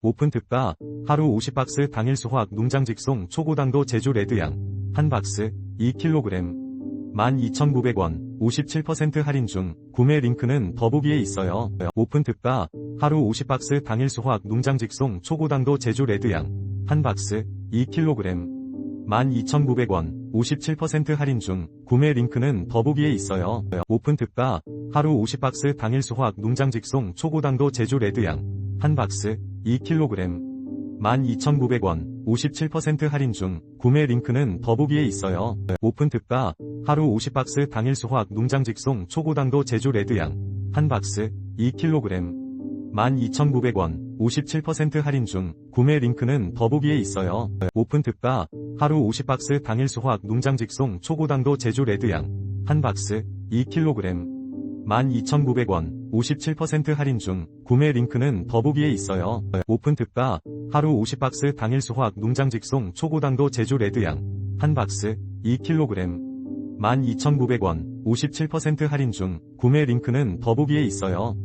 오픈 특가 하루 50박스 당일 수확 농장 직송 초고당도 제주 레드양 한 박스 2kg 12,900원 57% 할인 중 구매 링크는 더보기에 있어요. 오픈 특가 하루 50박스 당일 수확 농장 직송 초고당도 제주 레드양 한 박스 2kg 12,900원 57% 할인 중 구매 링크는 더보기에 있어요. 오픈 특가 하루 50박스 당일 수확 농장 직송 초고당도 제주 레드양 한 박스 2kg 12,900원 57% 할인 중 구매 링크는 더보기에 있어요. 오픈 특가 하루 50박스 당일 수확 농장 직송 초고당도 제주 레드양. 한 박스 2kg 12,900원 57% 할인 중 구매 링크는 더보기에 있어요. 오픈 특가 하루 50박스 당일 수확 농장 직송 초고당도 제주 레드양. 한 박스 2kg 12,900원 57% 할인 중 구매 링크는 더보기에 있어요. 오픈 특가 하루 50박스 당일 수확 농장 직송 초고당도 제주 레드양 한 박스 2kg 12,900원 57% 할인 중 구매 링크는 더보기에 있어요.